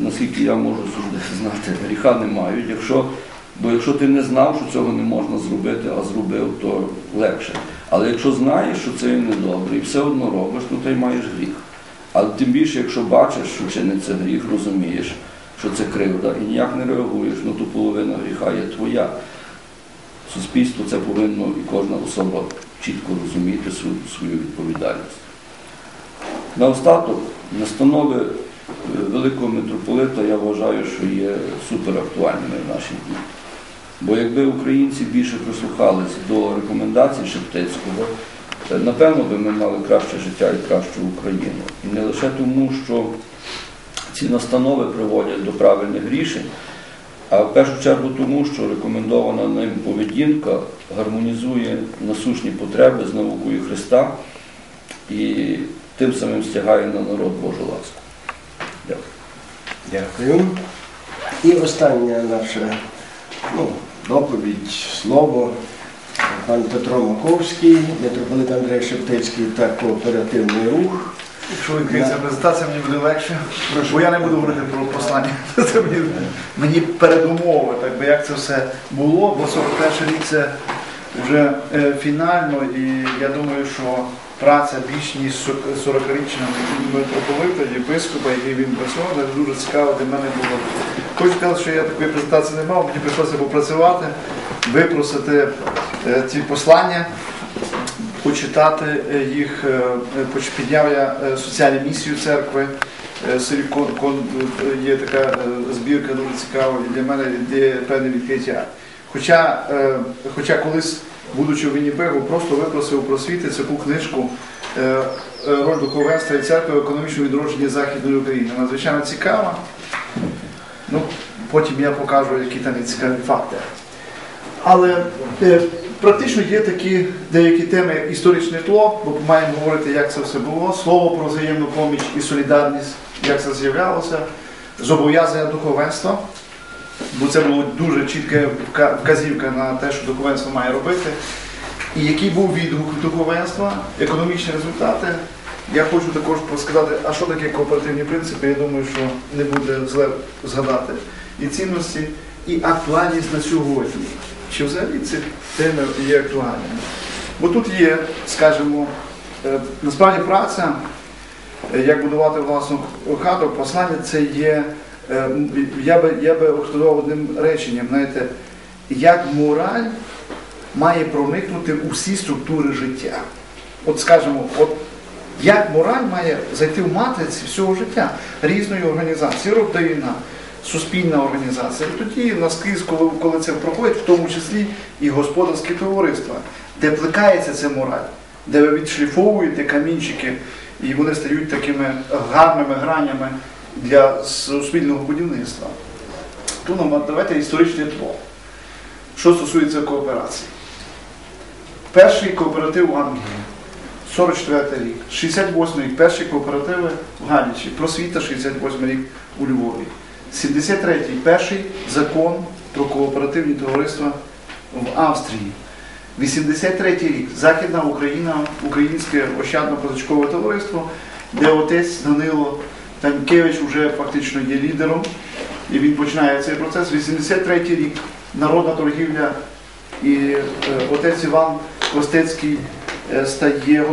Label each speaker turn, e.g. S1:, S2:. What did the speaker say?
S1: Наскільки я можу знати, гріха не мають. Якщо, бо якщо ти не знав, що цього не можна зробити, а зробив, то легше. Але якщо знаєш, що це недобре і все одно робиш, то ти маєш гріх. Але тим більше, якщо бачиш, що чиниться гріх, розумієш, що це кривда, і ніяк не реагуєш, ну то половина гріха є твоя. Суспільство це повинно і кожна особа чітко розуміти свою, відповідальність. Наостаток, настанови великого митрополита я вважаю, що є суперактуальними в наші дні. Бо якби українці більше прислухались до рекомендацій Шептицького, е, напевно би ми мали краще життя і кращу Україну. І не лише тому, що ці настанови приводять до правильних рішень, а в першу чергу тому, що рекомендована ним поведінка гармонізує насущні потреби з наукою Христа і тим самим стягає на народ Божу ласку. Дякую.
S2: І остання наша ну, доповідь, слово. Пан Петро Маковський, митрополит Андрей Шептицький та кооперативний рух.
S3: Якщо відкриється презентація, мені буде легше. Бо я не буду говорити про послання. Це мені, мені передумови, так би як це все було, бо 41 рік це вже е, фінально, і я думаю, що праця більш ніж 40-річна митрополита, єпископа, який він працював, дуже цікаво для мене було. Хочу сказати, що я такої презентації не мав, мені прийшлося попрацювати, випросити е, ці послання почитати е, їх, е, підняв я соціальну місію церкви. Сирі- кон- кон- е, Є така збірка дуже цікава, і для мене є певне відкриття. Хоча, хоча колись, будучи в Вінніпегу, просто випросив просвіти таку книжку е, е, роль духовенства і церкви в відродженні Західної України. Надзвичайно цікава. Ну, потім я покажу, які там є цікаві факти. Але е, практично є такі деякі теми, історичне тло, бо маємо говорити, як це все було, слово про взаємну поміч і солідарність, як це з'являлося, зобов'язання духовенства, бо це було дуже чітка вказівка на те, що духовенство має робити. І який був відгук духовенства, економічні результати. Я хочу також сказати, а що таке кооперативні принципи, я думаю, що не буде зле згадати. І цінності, і актуальність на сьогодні. Чи взагалі ці теми є актуальними? Бо тут є, скажімо, е, насправді праця, е, як будувати власну хату, послання це є, я би, я би охтував одним реченням, знаєте, як мораль має проникнути у всі структури життя. От скажімо, от як мораль має зайти в матриці всього життя різної організації, родина, суспільна організація. І тоді наскрізь, коли, коли це проходить, в тому числі і господарські товариства, де плекається ця мораль, де ви відшліфовуєте камінчики, і вони стають такими гарними гранями для суспільного будівництва. Тут нам давайте історичне тло. Що стосується кооперації. Перший кооператив в Англії. 44 рік, 68 рік, перші кооперативи в Гадячі, просвіта 68 рік у Львові. 73-й перший закон про кооперативні товариства в Австрії. 83 рік Західна Україна, Українське ощадно-позичкове товариство, де отець Данило Танькевич вже фактично є лідером, і він починає цей процес. 83 рік народна торгівля і е, отець Іван Костецький е, стає